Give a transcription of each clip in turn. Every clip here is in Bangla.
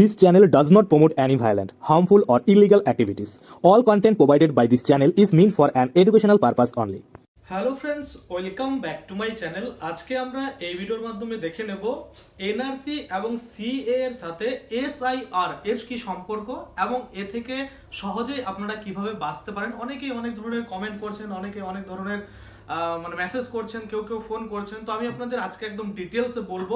This channel does not promote any violent, harmful, or illegal activities. All content provided by this channel is meant for an educational purpose only. Hello friends welcome back to my channel আজকে আমরা এই ভিডিওর মাধ্যমে দেখে নেব এনআরসি এবং সিএ এর সাথে এসআইআর এর কি সম্পর্ক এবং এ থেকে সহজেই আপনারা কীভাবে বাঁচতে পারেন অনেকেই অনেক ধরনের কমেন্ট করছেন অনেকে অনেক ধরনের মানে মেসেজ করছেন কেউ কেউ ফোন করছেন তো আমি আপনাদের আজকে একদম ডিটেলসে বলব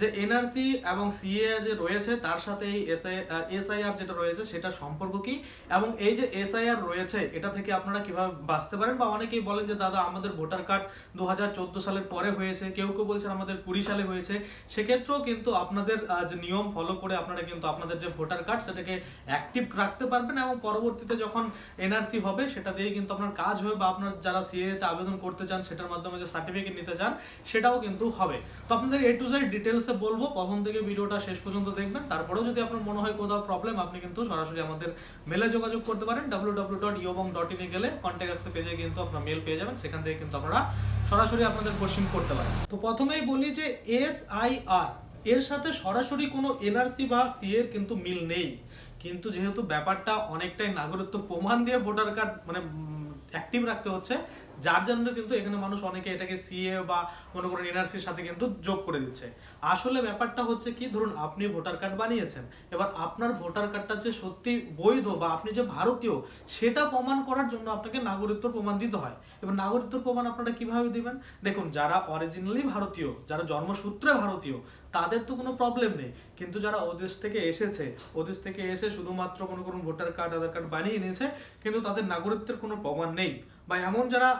যে এনআরসি এবং সিএ যে রয়েছে, তার সাথে এই এসআই এসআইআর যেটা রয়েছে, সেটা সম্পর্ক কি? এবং এই যে এসআইআর রয়েছে, এটা থেকে আপনারা কীভাবে বাঁচতে পারেন? বা অনেকেই বলেন যে, দাদা, আমাদের ভোটার কার্ড দু হাজার চোদ্দ সালের পরে হয়েছে, কেউ কেউ বলছেন আমাদের কুড়ি সালে হয়েছে। সেক্ষেত্রেও কিন্তু আপনাদের যে নিয়ম ফলো করে আপনারা কিন্তু আপনাদের যে ভোটার কার্ড, সেটাকে অ্যাক্টিভ রাখতে পারবেন এবং পরবর্তীতে যখন এনআরসি হবে, সেটা দিয়ে কিন্তু আপনার কাজ হবে বা আপনার যারা সিএ তে আবেদন করতে চান, সেটার মাধ্যমে যে সার্টিফিকেট নিতে চান, সেটাও কিন্তু হবে। তো আপনাদের এ টু জেড ডিটেলসে বলব, প্রথম থেকে ভিডিওটা শেষ পর্যন্ত দেখবেন। তারপরেও যদি আপনার মনে হয় কোথাও প্রবলেম আপনি কিন্তু সরাসরি আমাদের মেলে যোগাযোগ করতে পারেন। ডাব্লিউ ডাব্লিউ ডট ইয়বং ডট ইনে গেলে কন্ট্যাক্ট পেজে কিন্তু আপনার মেল পেয়ে যাবেন। সেখান থেকে কিন্তু আপনারা সরাসরি আপনাদের কোশ্চিন করতে পারেন। তো প্রথমেই বলি যে এস আই আর এর সাথে সরাসরি কোনো এনআরসি বা সি এর কিন্তু মিল নেই। কিন্তু যেহেতু ব্যাপারটা অনেকটাই নাগরিকত্ব প্রমাণ দিয়ে ভোটার কার্ড মানে অ্যাক্টিভ রাখতে হচ্ছে যার জন্য কিন্তু এখানে মানুষ অনেকে এটাকে সিএ বা মনে করেন এনআরসির সাথে কিন্তু যোগ করে দিচ্ছে। আসলে ব্যাপারটা হচ্ছে কি, ধরুন আপনি ভোটার কার্ড বানিয়েছেন, এবার আপনার ভোটার কার্ডটা যে সত্যি বৈধ বা আপনি যে ভারতীয়, সেটা প্রমাণ করার জন্য আপনাকে নাগরিকত্ব প্রমাণ দিতে হয়। এবার নাগরিকত্ব প্রমাণ আপনারা কীভাবে দিবেন? দেখুন, যারা অরিজিনালি ভারতীয়, যারা জন্মসূত্রে ভারতীয়, তাদের তো কোনো প্রবলেম নেই। কিন্তু যারা ওদেশ থেকে এসেছে, ওদেশ থেকে এসে শুধুমাত্র কোনো কোনো ভোটার কার্ড আধার কার্ড বানিয়ে নিয়েছে, কিন্তু তাদের নাগরিকত্বের কোনো প্রমাণ নেই। বা এমন যারা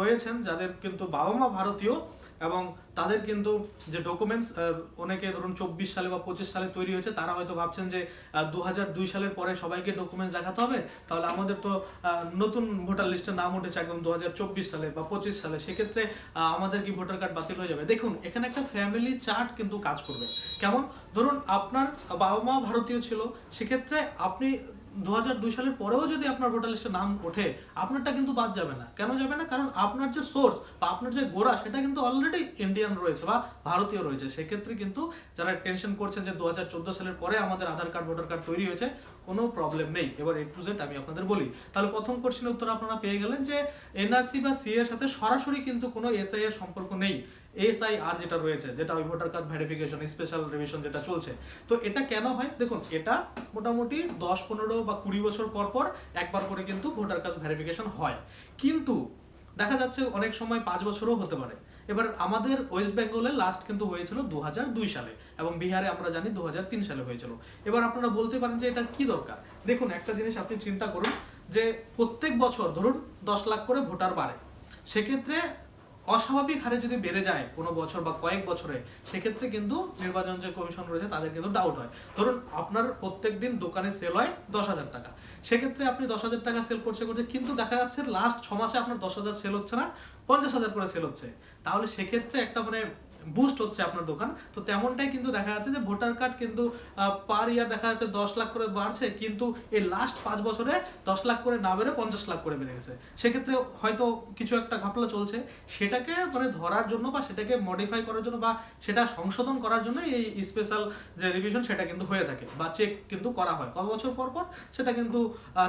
রয়েছেন যাদের কিন্তু বাবা মা ভারতীয় এবং তাদের কিন্তু যে ডকুমেন্টস অনেকে ধরুন চব্বিশ সালে বা পঁচিশ সালে তৈরি হয়েছে, তারা হয়তো ভাবছেন যে দু দুই সালের পরে সবাইকে ডকুমেন্টস দেখাতে হবে। তাহলে আমাদের তো নতুন ভোটার লিস্টে নাম উঠেছে একদম দু সালে বা পঁচিশ সালে। সেক্ষেত্রে আমাদের কি ভোটার কার্ড বাতিল হয়ে যাবে? দেখুন, এখানে একটা ফ্যামিলি চার্ট কিন্তু কাজ করবে। কেমন? ধরুন আপনার বাবা মা ভারতীয় ছিল, সেক্ষেত্রে আপনি দু দুই সালের পরেও যদি আপনার ভোটার লিস্টে নাম ওঠে, আপনারটা কিন্তু বাদ যাবে না। কেন যাবে না? কারণ আপনার যে সোর্স বা আপনার যে গোড়া, সেটা কিন্তু অলরেডি ইন্ডিয়ান রয়েছে বা ভারতীয় রয়েছে। সেক্ষেত্রে কিন্তু যারা টেনশন করছেন যে দু হাজার চোদ্দ সালের পরে আমাদের আধার কার্ড ভোটার কার্ড তৈরি হয়েছে, কোনো প্রবলেম নেই। এবার এ টু জেড আমি আপনাদের বলি। তাহলে প্রথম কোশ্চেনের উত্তর আপনারা পেয়ে গেলেন যে এনআরসি বা সি এর সাথে সরাসরি কিন্তু কোনো এসআই এর সম্পর্ক নেই। এসআইআর যেটা রয়েছে, যেটা ওই voter card verification special revision যেটা চলছে, তো এটা কেন হয়? দেখুন, এটা মোটামুটি দশ, পনেরো বা কুড়ি বছর পর পর একবার করে কিন্তু ভোটার কার্ড ভেরিফিকেশন হয়। কিন্তু দেখা যাচ্ছে অনেক সময় পাঁচ বছরও হতে পারে। এবার আমাদের ওয়েস্ট বেঙ্গলে লাস্ট কিন্তু হয়েছিল দু দুই সালে এবং বিহারে আমরা জানি দু তিন সালে হয়েছিল। এবার আপনারা বলতে পারেন যে এটা কি দরকার? দেখুন, একটা জিনিস আপনি চিন্তা করুন যে প্রত্যেক বছর ধরুন দশ লাখ করে ভোটার বাড়ে। সেক্ষেত্রে অস্বাভাবিক হারে যদি বেড়ে যায় কোনো বছর বা কয়েক বছরে, সেক্ষেত্রে কিন্তু নির্বাচন যে কমিশন রয়েছে তাদের কিন্তু ডাউট হয়। ধরুন আপনার প্রত্যেক দিন দোকানে সেল হয় দশ হাজার টাকা। সেক্ষেত্রে আপনি দশ হাজার টাকা সেল করছে করছে, কিন্তু দেখা যাচ্ছে লাস্ট ছ মাসে আপনার দশ হাজার সেল হচ্ছে না, পঞ্চাশ হাজার করে সেল হচ্ছে। তাহলে সেক্ষেত্রে একটা মানে বুস্ট হচ্ছে আপনার দোকান। তো তেমনটাই কিন্তু দেখা যাচ্ছে যে ভোটার কার্ড কিন্তু পার ইয়ার দেখা যাচ্ছে দশ লাখ করে বাড়ছে, কিন্তু এই লাস্ট পাঁচ বছরে দশ লাখ করে না বেড়ে পঞ্চাশ লাখ করে বেড়ে গেছে। সেক্ষেত্রে হয়তো কিছু একটা ঘটনা চলছে। সেটাকে মানে ধরার জন্য বা সেটাকে মডিফাই করার জন্য বা সেটা সংশোধন করার জন্য এই স্পেশাল যে রিভিশন সেটা কিন্তু হয়ে থাকে বা চেক কিন্তু করা হয়। কত বছর পর পর সেটা কিন্তু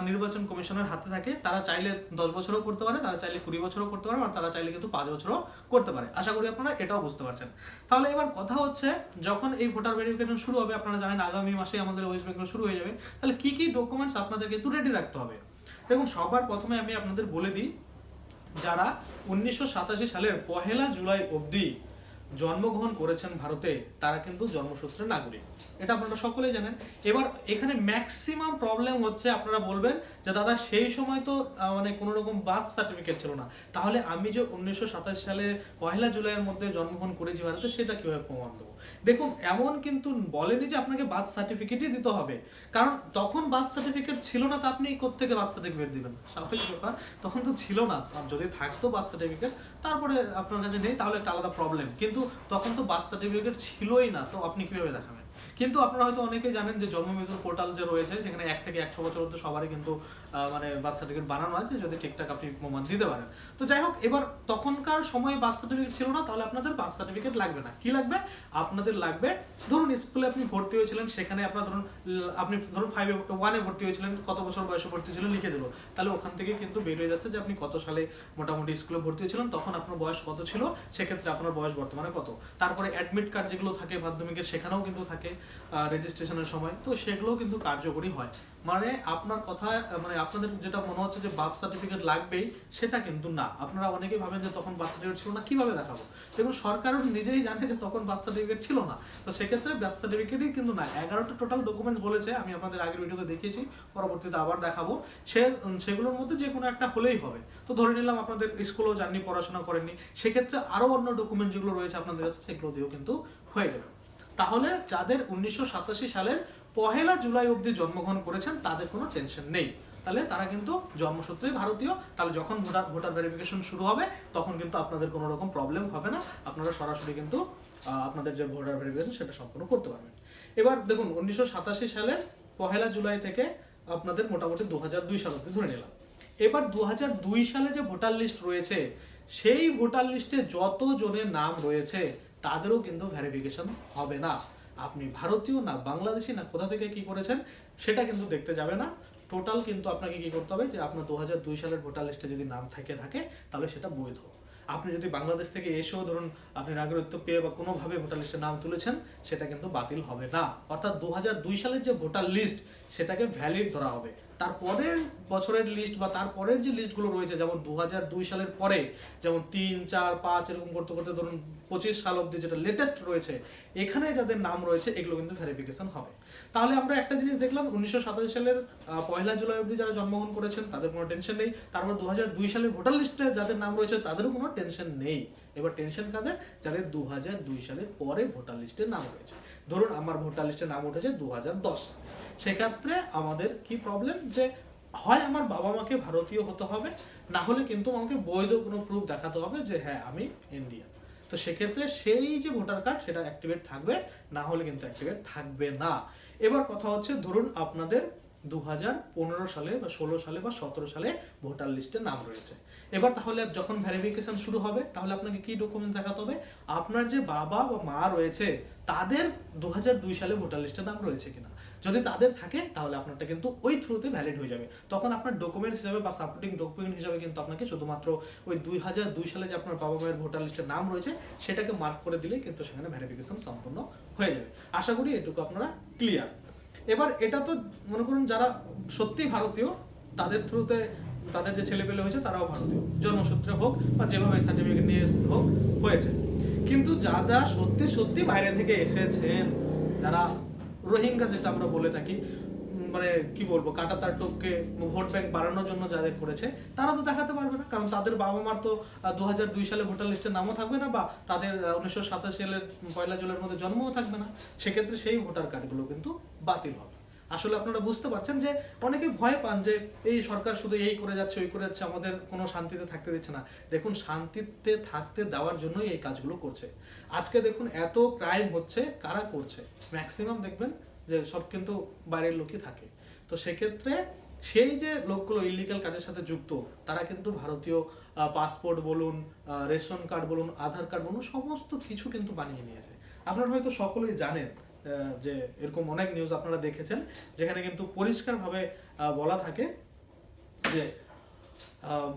নির্বাচন কমিশনের হাতে থাকে। তারা চাইলে দশ বছরও করতে পারে, তারা চাইলে কুড়ি বছরও করতে পারে, আর তারা চাইলে কিন্তু পাঁচ বছরও করতে পারে। আশা করি আপনারা এটাও বুঝতে পারছেন। তাহলে এবার কথা হচ্ছে, যখন এই ভোটার ভেরিফিকেশন শুরু হবে, আপনারা জানেন আগামী মাসে আমাদের ওয়েস্ট বেঙ্গল শুরু হয়ে যাবে, তাহলে কি কি ডকুমেন্টস আপনাদের কিন্তু রেডি রাখতে হবে? দেখুন, সবার প্রথমে আমি আপনাদের বলে দিই, যারা উনিশশো সাতাশি সালের পহেলা জুলাই অবধি জন্মগ্রহণ করেছেন ভারতে, তারা কিন্তু জন্মসূত্রে নাগরিক। এটা আপনারা সকলেই জানেন। এবার এখানে ম্যাক্সিমাম প্রবলেম হচ্ছে, আপনারা বলবেন যে, দাদা, সেই সময় তো মানে কোনো রকম বার্থ সার্টিফিকেট ছিল না। তাহলে আমি যে উনিশশো সালে পহেলা জুলাইয়ের মধ্যে জন্মগ্রহণ করেছি ভারতে, সেটা কীভাবে প্রমাণ দেবো? দেখুন, এমন কিন্তু বলেনি যে, আপনাকে বার্থ সার্টিফিকেটই দিতে হবে। কারণ তখন বার্থ সার্টিফিকেট ছিল না, তো আপনি কোত্থেকে বার্থ সার্টিফিকেট দিবেন? স্বাভাবিক ব্যাপার। তখন তো ছিল না। যদি থাকতো বার্থ সার্টিফিকেট তারপরে আপনার কাছে নেই, তাহলে একটা আলাদা প্রবলেম কিন্তু তখন তো বার্থ সার্টিফিকেট ছিলই না তো আপনি কীভাবে দেখাবেন? কিন্তু আপনারা হয়তো অনেকেই জানেন যে জন্মমৃত্যুর পোর্টাল যে রয়েছে, সেখানে এক থেকে একশো বছর অব্দি সবারই কিন্তু মানে বার্থ সার্টিফিকেট বানানো আছে, যদি ঠিকঠাক আপনি প্রমাণ দিতে পারেন। তো যাই হোক, এবার তখনকার সময় বার্থ সার্টিফিকেট ছিল না, তাহলে আপনাদের বার্থ সার্টিফিকেট লাগবে না। কি লাগবে? আপনাদের লাগবে, ধরুন স্কুলে আপনি ভর্তি হয়েছিলেন, সেখানে আপনার ধরুন আপনি ধরুন ফাইভে ওয়ানে ভর্তি হয়েছিলেন, কত বছর বয়সে ভর্তি ছিলেন লিখে দিল। তাহলে ওখান থেকে কিন্তু বের হয়ে যাচ্ছে যে আপনি কত সালে মোটামুটি স্কুলে ভর্তি হয়েছিলেন, তখন আপনার বয়স কত ছিল, সেক্ষেত্রে আপনার বয়স বর্তমানে কত। তারপরে অ্যাডমিট কার্ড যেগুলো থাকে মাধ্যমিকের, সেখানেও কিন্তু থাকে। রেজিস্ট্রেশনের সময়, তো সেগুলোও কিন্তু কার্যকরী হয়। মানে আপনার কথা মানে আপনাদের যেটা মনে হচ্ছে যে বার্থ সার্টিফিকেট লাগবেই, সেটা কিন্তু না। আপনারা অনেকেই ভাবেন যে তখন বার্থ সার্টিফিকেট ছিল না, কীভাবে দেখাবো? দেখুন সরকারও নিজেই জানে যে তখন বার্থ সার্টিফিকেট ছিল না। তো সেক্ষেত্রে বার্থ সার্টিফিকেটই কিন্তু না। এগারোটা টোটাল ডকুমেন্টস বলেছে, আমি আপনাদের আগের ভিডিওতে দেখিয়েছি, পরবর্তীতে আবার দেখাবো। সে সেগুলোর মধ্যে যে কোনো একটা হলেই হবে। তো ধরে নিলাম আপনাদের স্কুলেও যাননি পড়াশোনা করেননি। সেক্ষেত্রে আরও অন্য ডকুমেন্ট যেগুলো রয়েছে আপনাদের কাছে, সেগুলো দিয়েও কিন্তু হয়ে যাবে। তাহলে যাদের উনিশশো সাতাশি সালের পহেলা জুলাই অবধি জন্মগ্রহণ করেছেন, তাদের কোনো টেনশন নেই। তাহলে তারা কিন্তু জন্মসূত্রেই ভারতীয়। তাহলে যখন ভোটার ভোটার ভেরিফিকেশন শুরু হবে, তখন কিন্তু আপনাদের কোনো রকম প্রবলেম হবে না। আপনারা সরাসরি কিন্তু আপনাদের যে ভোটার ভেরিফিকেশন সেটা সম্পূর্ণ করতে পারবেন। এবার দেখুন, উনিশশো সাতাশি সালের পহেলা জুলাই থেকে আপনাদের মোটামুটি দু হাজার দুই সাল অবধি ধরে নিলাম। এবার দু সালে যে ভোটার লিস্ট রয়েছে, সেই ভোটার লিস্টে যত জনের নাম রয়েছে তাদেরও কিন্তু ভেরিফিকেশন হবে না। আপনি ভারতীয় না বাংলাদেশি না কোথা থেকে কি করেছেন, সেটা কিন্তু দেখতে যাবে না। টোটাল কিন্তু আপনাকে কি করতে হবে যে আপনার দু সালের ভোটার লিস্টে যদি নাম থেকে থাকে, তাহলে সেটা বৈধ। আপনি যদি বাংলাদেশ থেকে এসেও ধরুন আপনি নাগরিকত্ব পেয়ে বা কোনোভাবে ভোটার লিস্টে নাম তুলেছেন, সেটা কিন্তু বাতিল হবে না। অর্থাৎ দু সালের যে ভোটার লিস্ট সেটাকে ভ্যালিড ধরা হবে। তারপরের বছরের লিস্ট বা তারপরের যে লিস্টগুলো রয়েছে, যেমন দু দুই সালের পরে, যেমন তিন, চার, পাঁচ এরকম করতে করতে ধরুন পঁচিশ সাল অব্দি যেটা লেটেস্ট রয়েছে, এখানে যাদের নাম রয়েছে, এগুলো কিন্তু ভেরিফিকেশন হবে। তাহলে আমরা একটা জিনিস দেখলাম, উনিশশো সাতাশি সালের পয়লা জুলাই অব্দি যারা জন্মগ্রহণ করেছেন, তাদের কোনো টেনশন নেই। তারপর দু হাজার দুই সালের ভোটার লিস্টে যাদের নাম রয়েছে, তাদেরও কোনো টেনশন নেই। এবার টেনশন কাদের? যাদের দু দুই সালের পরে ভোটার লিস্টে নাম রয়েছে। ধরুন আমার ভোটার লিস্টে নাম উঠেছে দু হাজার দশ সেক্ষেত্রে আমাদের কি প্রবলেম যে হয় আমার বাবা মাকে ভারতীয় হতে হবে, না হলে কিন্তু আমাকে বৈধ কোনো প্রুফ দেখাতে হবে যে হ্যাঁ আমি ইন্ডিয়ান তো সেক্ষেত্রে সেই যে ভোটার কার্ড সেটা অ্যাক্টিভেট থাকবে, না হলে কিন্তু অ্যাক্টিভেট থাকবে না। এবার কথা হচ্ছে, ধরুন আপনাদের দু সালে বা ষোলো সালে বা সতেরো সালে ভোটার লিস্টে নাম রয়েছে। এবার তাহলে যখন ভেরিফিকেশন শুরু হবে, তাহলে আপনাকে কি ডকুমেন্ট দেখাতে হবে? আপনার যে বাবা বা মা রয়েছে, তাদের দু দুই সালে ভোটার লিস্টে নাম রয়েছে কিনা? যদি তাদের থাকে, তাহলে আপনারটা কিন্তু ওই থ্রুতে ভ্যালিড হয়ে যাবে। তখন আপনার ডকুমেন্ট হিসাবে বা সাপোর্টিং ডকুমেন্ট হিসাবে কিন্তু আপনাকে শুধুমাত্র ওই দুই হাজার দুই সালে যে আপনার বাবা মায়ের ভোটার লিস্টে নাম রয়েছে, সেটাকে মার্ক করে দিলে কিন্তু সেখানে ভেরিফিকেশন সম্পূর্ণ হয়ে যাবে। আশা করি এটুকু আপনারা ক্লিয়ার এবার এটা তো মনে করুন যারা সত্যি ভারতীয়, তাদের থ্রুতে তাদের যে ছেলে পেলে হয়েছে তারাও ভারতীয়। জন্মসূত্রে হোক বা যেভাবে সার্টিফিকেট নিয়ে হোক, হয়েছে। কিন্তু যারা সত্যি সত্যি বাইরে থেকে এসেছেন, যারা রোহিঙ্গা যেটা আমরা বলে থাকি মানে কি বলব কাটা তার টোপকে ভোট ব্যাংক বাড়ানোর জন্য যাদের করেছে, তারা তো দেখাতে পারবে না। কারণ তাদের বাবা মার তো দু সালে ভোটার লিস্টের নামও থাকবে না বা তাদের উনিশশো সাতাশি সালের পয়লা জুলাইয়ের মধ্যে জন্মও থাকবে না। সেক্ষেত্রে সেই ভোটার কার্ডগুলো কিন্তু বাতিল হবে। আসলে আপনারা বুঝতে পারছেন যে অনেকে ভয় পান যে এই সরকার শুধু এই করে যাচ্ছে, ওই করে যাচ্ছে, আমাদের কোনো শান্তিতে থাকতে দিচ্ছে না। দেখুন, শান্তিতে থাকতে দেওয়ার জন্যই এই কাজগুলো করছে। আজকে দেখুন, এত ক্রাইম হচ্ছে, কারা করছে? ম্যাক্সিমাম দেখবেন যে সব কিন্তু বাইরের লোকই থাকে। তো সেক্ষেত্রে সেই যে লোকগুলো ইলিগাল কাজের সাথে যুক্ত, তারা কিন্তু ভারতীয় পাসপোর্ট বলুন রেশন কার্ড বলুন, আধার কার্ড বলুন, সমস্ত কিছু কিন্তু বানিয়ে নিয়েছে। আপনারা হয়তো সকলেই জানেন যে এরকম অনেক নিউজ আপনারা দেখেছেন, যেখানে কিন্তু পরিষ্কারভাবে বলা থাকে যে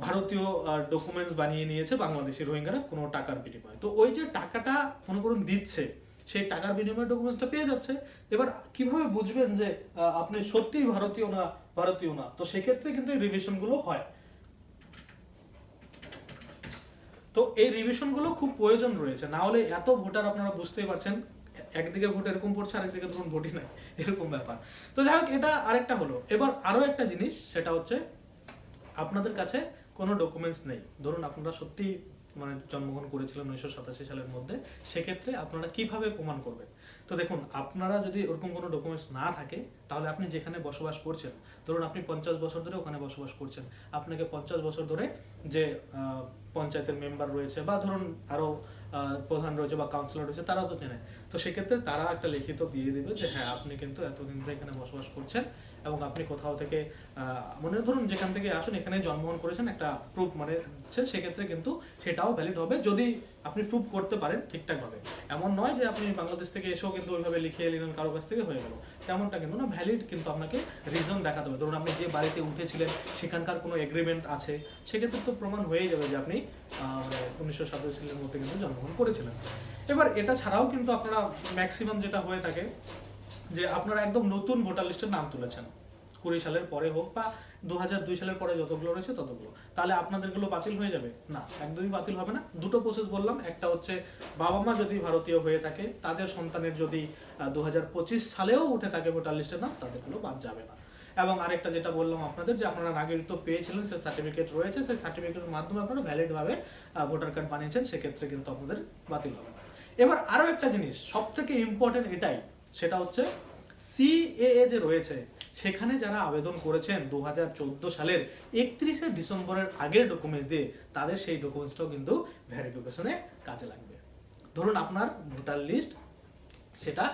ভারতীয় ডকুমেন্টস বানিয়ে নিয়েছে বাংলাদেশি রোহিঙ্গারা, কোনো টাকার বিনিময়ে। তো ওই যে টাকাটা মনে করুন দিচ্ছে সেই টাকার বিনিময়ে ডকুমেন্টসটা পেয়ে যাচ্ছে। এবার কীভাবে বুঝবেন যে আপনি সত্যিই ভারতীয় না ভারতীয় না? তো সেক্ষেত্রে কিন্তু এই রিভিশনগুলো হয়। তো এই রিভিশনগুলো খুব প্রয়োজন রয়েছে। না হলে এত ভোটার আপনারা বুঝতেই পারছেন, একদিকে ভোট এরকম পড়ছে, আরেকদিকে ধরুন ভোটই নাই, এরকম ব্যাপার। তো যাই হোক, এটা আরেকটা হলো। এবার আরও একটা জিনিস, সেটা হচ্ছে আপনাদের কাছে কোনো ডকুমেন্টস নেই। ধরুন আপনারা সত্যি মানে জন্মগ্রহণ করেছিলেন উনিশশো সাতাশি সালের মধ্যে, সেক্ষেত্রে আপনারা কীভাবে প্রমাণ করবেন? তো দেখুন, আপনারা যদি ওরকম কোনো ডকুমেন্টস না থাকে, তাহলে আপনি যেখানে বসবাস করছেন, ধরুন আপনি পঞ্চাশ বছর ধরে ওখানে বসবাস করছেন, আপনাকে পঞ্চাশ বছর ধরে যে পঞ্চায়েতের মেম্বার রয়েছে বা ধরুন আরও প্রধান রয়েছে বা কাউন্সিলর রয়েছে, তারাও তো চেনে। তো সেক্ষেত্রে তারা একটা লিখিত দিয়ে দিবে যে হ্যাঁ আপনি কিন্তু এতদিন ধরে এখানে বসবাস করছেন এবং আপনি কোথাও থেকে মনে ধরুন যেখান থেকে আসুন, এখানে জন্মগ্রহণ করেছেন, একটা প্রুফ মানে হচ্ছে সেক্ষেত্রে কিন্তু সেটাও ভ্যালিড হবে যদি আপনি প্রুফ করতে পারেন ঠিকঠাকভাবে। এমন নয় যে আপনি বাংলাদেশ থেকে এসেও কিন্তু ওইভাবে লিখে নিলেন কারও কাছ থেকে হয়ে গেল। তেমনটা কিন্তু না ভ্যালিড কিন্তু আপনাকে রিজন দেখাতে হবে। ধরুন আপনি যে বাড়িতে উঠেছিলেন, সেখানকার কোনো এগ্রিমেন্ট আছে, সেক্ষেত্রে তো প্রমাণ হয়েই যাবে যে আপনি মানে উনিশশো সাতাশ সালের মধ্যে কিন্তু জন্মগ্রহণ করেছিলেন। এবার এটা ছাড়াও কিন্তু আপনারা ম্যাক্সিমাম যেটা হয়ে থাকে যে আপনারা একদম নতুন ভোটার লিস্টের নাম তুলেছেন। কুড়ি সালের পরে হোক বা দু হাজার দুই সালের পরে যতগুলো রয়েছে ততগুলো। তাহলে আপনাদেরগুলো বাতিল হয়ে যাবে? না, একদমই বাতিল হবে না। দুটো প্রসেস বললাম। একটা হচ্ছে বাবা মা যদি ভারতীয় হয়ে থাকে, তাদের সন্তানের যদি দুহাজার পঁচিশ সালেও উঠে থাকে ভোটার লিস্টের নাম, তাদেরগুলো বাদ যাবে না। এবং আরেকটা যেটা বললাম আপনাদের, যে আপনারা নাগরিকত্ব পেয়েছিলেন, সেই সার্টিফিকেট রয়েছে। সেই সার্টিফিকেটের মাধ্যমে আপনারা ভ্যালিডভাবে ভোটার কার্ড বানিয়েছেন। সেক্ষেত্রে কিন্তু আপনাদের বাতিল হবে না। এবার আরও একটা জিনিস সব থেকে ইম্পর্টেন্ট এটাই সেটা হচ্ছে সিএএ যে রয়েছে, সেখানে যারা আবেদন করেছেন দু হাজার চোদ্দ সালের একত্রিশে ডিসেম্বরের আগের ডকুমেন্টস দিয়ে, তাদের সেই ডকুমেন্টসটাও কিন্তু ভেরিফিকেশনে কাজে লাগবে। ধরুন আপনার ভোটার লিস্ট সেটা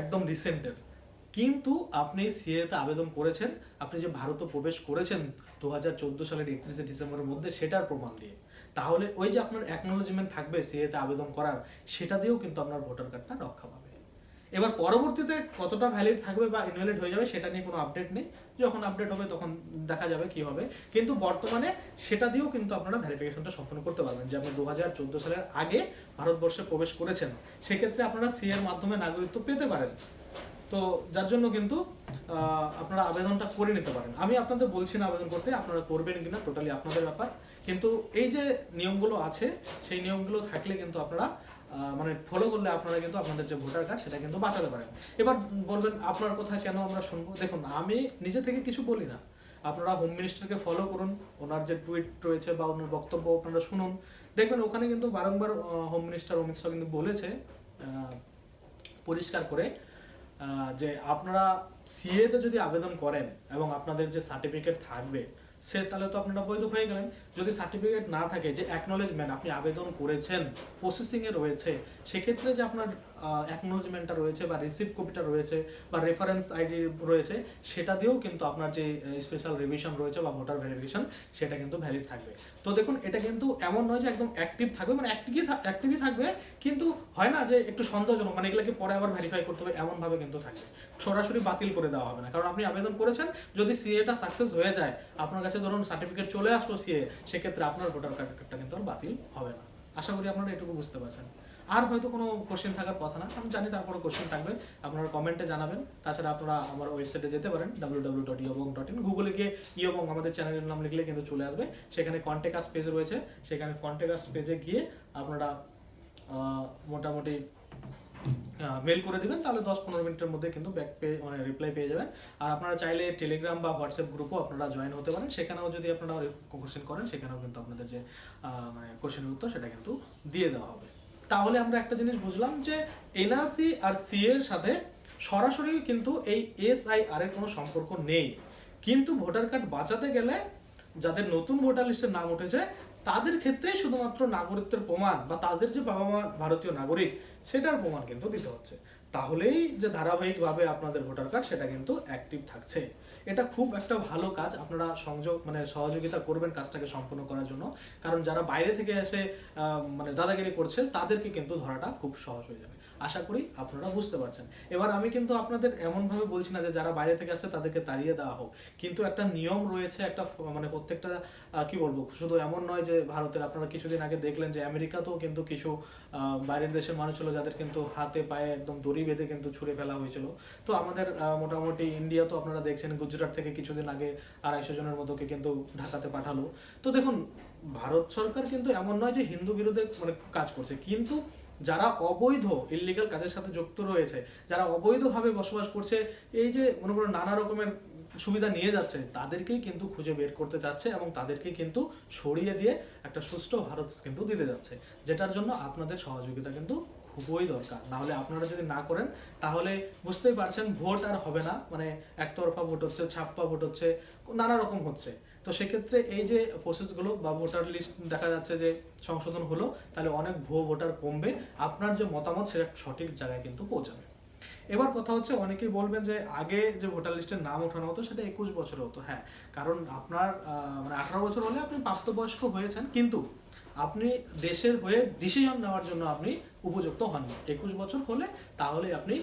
একদম রিসেন্টের কিন্তু আপনি সিএতে আবেদন করেছেন, আপনি যে ভারতে প্রবেশ করেছেন দু হাজার চোদ্দ সালের একত্রিশে ডিসেম্বরের মধ্যে, সেটার প্রমাণ দিয়ে। তাহলে ওই যে আপনার অ্যাকনোলজমেন্ট থাকবে সিএতে আবেদন করার, সেটা দিয়েও কিন্তু আপনার ভোটার কার্ডটা রক্ষা পাবে। এবার পরবর্তীতে কতটা ভ্যালিড থাকবে বা ইনভ্যালিড হয়ে যাবে সেটা নিয়ে কোনো আপডেট নেই। যখন আপডেট হবে তখন দেখা যাবে কি হবে। কিন্তু বর্তমানে সেটা দিয়েও কিন্তু আপনারা ভেরিফিকেশনটা সম্পন্ন করতে পারবেন। যে আপনি দু হাজার চোদ্দ সালের আগে ভারতবর্ষে প্রবেশ করেছেন। সেক্ষেত্রে আপনারা সি এর মাধ্যমে নাগরিকত্ব পেতে পারেন। তো যার জন্য কিন্তু আপনারা আবেদনটা করে নিতে পারেন। আমি আপনাদের বলছি না আবেদন করতে, আপনারা করবেন কিনা টোটালি আপনাদের ব্যাপার। কিন্তু এই যে নিয়মগুলো আছে, সেই নিয়মগুলো থাকলে কিন্তু আপনারা মানে ফলো করলে আপনারা কিন্তু আপনাদের যে ভোটার কার্ড সেটা কিন্তু বাঁচাতে পারেন। এবার বলবেন, আপনার কথা কেন আমরা শুনব? দেখুন, আমি নিজে থেকে কিছু বলি না। আপনারা হোম মিনিস্টারকে ফলো করুন, ওনার যে টুইট রয়েছে বা ওনার বক্তব্য আপনারা শুনুন। দেখবেন, ওখানে কিন্তু বারংবার হোম মিনিস্টার অমিত শাহ কিন্তু বলেছে পরিষ্কার করে যে আপনারা সিএতে যদি আবেদন করেন এবং আপনাদের যে সার্টিফিকেট থাকবে সে তাহলে তো আপনারা বৈধ হয়ে গেলেন। যদি সার্টিফিকেট না থাকে যে অ্যাকনোলেজমেন্ট আপনি আবেদন করেছেন প্রসেসিংয়ে রয়েছে, সেক্ষেত্রে যে আপনার অ্যাকনোলেজমেন্টটা রয়েছে বা রিসিভ কপিটা রয়েছে বা রেফারেন্স আইডি রয়েছে, সেটা দিয়েও কিন্তু আপনার যে স্পেশাল রিভিশন রয়েছে বা ভোটার ভেরিফিকেশন সেটা কিন্তু ভ্যালিড থাকবে। তো দেখুন, এটা কিন্তু এমন নয় যে একদম অ্যাক্টিভ থাকবে মানে অ্যাক্টিভই অ্যাক্টিভই থাকবে, কিন্তু হয় না যে একটু সন্দেহজনক মানে এগুলোকে পরে আবার ভেরিফাই করতে হবে, এমনভাবে কিন্তু থাকবে। সরাসরি বাতিল করে দেওয়া হবে না, কারণ আপনি আবেদন করেছেন, যদি সিএটা সাকসেস হয়ে যায়, আপনার কাছে ধরুন সার্টিফিকেট চলে আসলো সিএ সেক্ষেত্রে আপনার ভোটার কার্ডটা কিন্তু আর বাতিল হবে না। আশা করি আপনারা এটুকু বুঝতে পারছেন। আর হয়তো কোনো কোশ্চেন থাকার কথা না। আমি জানি তারপরে কোশ্চেন থাকবে। আপনারা কমেন্টে জানাবেন। তাছাড়া আপনারা আমার ওয়েবসাইটে যেতে পারেন ডাব্লিউ ডাব্লিউ ডট ইয়বং ডট ইন গুগলে গিয়ে ইয়বং আমাদের চ্যানেলের নাম লিখলে কিন্তু চলে আসবে। সেখানে কন্ট্যাক্ট পেজ রয়েছে। সেখানে কন্ট্যাক্ট পেজে গিয়ে আপনারা মোটামুটি মেল করে দেবেন। তাহলে দশ পনেরো মিনিটের মধ্যে কিন্তু ব্যাক পে মানে রিপ্লাই পেয়ে যাবেন। আর আপনারা চাইলে টেলিগ্রাম বা হোয়াটসঅ্যাপ গ্রুপও আপনারা জয়েন হতে পারেন। সেখানেও যদি আপনারা কোশ্চেন করেন, সেখানেও কিন্তু আপনাদের যে মানে কোশ্চেনের উত্তর, সেটা কিন্তু দিয়ে দেওয়া হবে। তাহলে আমরা একটা জিনিস বুঝলাম যে এনআরসি আর সি এর সাথে সরাসরি কিন্তু এই এসআইআর এর কোনো সম্পর্ক নেই। কিন্তু ভোটার কার্ড বাঁচাতে গেলে যাদের নতুন ভোটার লিস্টের নাম উঠেছে, তাদের ক্ষেত্রেই শুধুমাত্র নাগরিকত্বের প্রমাণ বা তাদের যে বাবা মা ভারতীয় নাগরিক, সেটার প্রমাণ কিন্তু দিতে হচ্ছে। তাহলেই যে ধারাবাহিকভাবে আপনাদের ভোটার কার্ড, সেটা কিন্তু অ্যাক্টিভ থাকছে। এটা খুব একটা ভালো কাজ আপনারা সংযোগ মানে সহযোগিতা করবেন কাজটাকে সম্পন্ন করার জন্য। কারণ যারা বাইরে থেকে এসে মানে দাদাগিরি করছে, তাদেরকে কিন্তু ধরাটা খুব সহজ হয়ে যাবে। আশা করি আপনারা বুঝতে পারছেন। এবার আমি কিন্তু আপনাদের এমনভাবে বলছি না যে যারা বাইরে থেকে আসছে তাদেরকে তাড়িয়ে দেওয়া হোক। কিন্তু একটা নিয়ম রয়েছে, একটা মানে প্রত্যেকটা কি বলব, শুধু এমন নয় যে ভারতের, আপনারা কিছুদিন আগে দেখলেন যে আমেরিকাতেও কিন্তু কিছু বাইরের দেশের মানুষ ছিল যাদের কিন্তু হাতে, পায়ে একদম দড়ি বেঁধে কিন্তু ছুড়ে ফেলা হয়েছিল। তো আমাদের মোটামুটি ইন্ডিয়া তো আপনারা দেখছেন, গুজরাট থেকে কিছুদিন আগে আড়াইশো জনের মতোকে কিন্তু ঢাকাতে পাঠালো। তো দেখুন, ভারত সরকার কিন্তু এমন নয় যে হিন্দু বিরোধে মানে কাজ করছে। কিন্তু যারা অবৈধ ইলিগাল কাজের সাথে যুক্ত রয়েছে, যারা অবৈধভাবে বসবাস করছে, এই যে মনে করো নানা রকমের সুবিধা নিয়ে যাচ্ছে, তাদেরকেই কিন্তু খুঁজে বের করতে চাচ্ছে এবং তাদেরকে কিন্তু সরিয়ে দিয়ে একটা সুষ্ঠু ভারত কিন্তু দিতে যাচ্ছে, যেটার জন্য আপনাদের সহযোগিতা কিন্তু খুবই দরকার। না হলে আপনারা যদি না করেন, তাহলে বুঝতেই পারছেন ভোট আর হবে না মানে একতরফা ভোট হচ্ছে, ছাপ্পা ভোট হচ্ছে, নানা রকম হচ্ছে। তো সেক্ষেত্রে এই যে প্রসেসগুলো বা ভোটার লিস্ট দেখা যাচ্ছে যে সংশোধন হলো, তাহলে অনেক ভুয়ো ভোটার কমবে। আপনার যে মতামত সেটা সঠিক জায়গায় কিন্তু পৌঁছাবে। এবার কথা হচ্ছে, অনেকেই বলবেন যে আগে যে ভোটার লিস্টের নাম ওঠানো হতো সেটা একুশ বছর হতো। হ্যাঁ কারণ আপনার মানে আঠারো বছর হলে আপনি প্রাপ্তবয়স্ক হয়েছেন, কিন্তু আপনি দেশের হয়ে ডিসিশন নেওয়ার জন্য আপনি উপযুক্ত হননি। একুশ বছর হলে তাহলে আপনি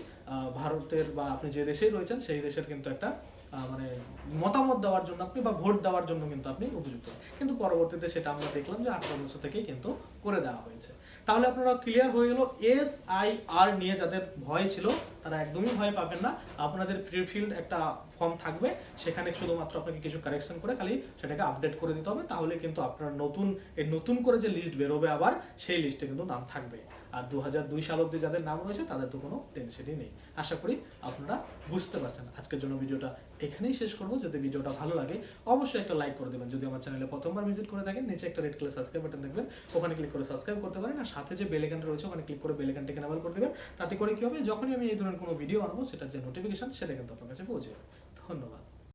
ভারতের বা আপনি যে দেশেই রয়েছেন, সেই দেশের কিন্তু একটা মানে মতামত দেওয়ার জন্য আপনি বা ভোট দেওয়ার জন্য কিন্তু আপনি উপযুক্ত। কিন্তু পরবর্তীতে সেটা আমরা দেখলাম যে আঠারো বছর থেকেই কিন্তু করে দেওয়া হয়েছে। তাহলে আপনারা ক্লিয়ার হয়ে গেল এস আই আর নিয়ে যাদের ভয় ছিল, তারা একদমই ভয় পাবেন না। আপনাদের প্রিফিল্ড একটা ফর্ম থাকবে, সেখানে শুধুমাত্র আপনাকে কিছু কারেকশন করে খালি সেটাকে আপডেট করে দিতে হবে। তাহলে কিন্তু আপনার নতুন, এই নতুন করে যে লিস্ট বেরোবে আবার, সেই লিস্টে কিন্তু নাম থাকবে। আর দু হাজার দুই সাল অব্দি যাদের নাম রয়েছে তাদের তো কোনো টেনশনই নেই। আশা করি আপনারা বুঝতে পারছেন। আজকের জন্য ভিডিওটা এখানেই শেষ করব। যদি ভিডিওটা ভালো লাগে, অবশ্যই একটা লাইক করে দেবেন। যদি আমার চ্যানেলে প্রথমবার ভিজিট করে থাকেন, নিচে একটা রেড কালার সাবস্ক্রাইব বাটন দেখবেন। ওখানে ক্লিক করে সাবস্ক্রাইব করতে পারেন। আর সাথে যে বেল আইকনটা রয়েছে, ওখানে ক্লিক করে বেল আইকনটাকে করে দেবেন। তাতে করে কী হবে? যখনই আমি এই ধরনের কোনো ভিডিও আনব, সেটার যে নোটিফিকেশন সেটা কিন্তু আপনার কাছে পৌঁছে যাবে। ধন্যবাদ।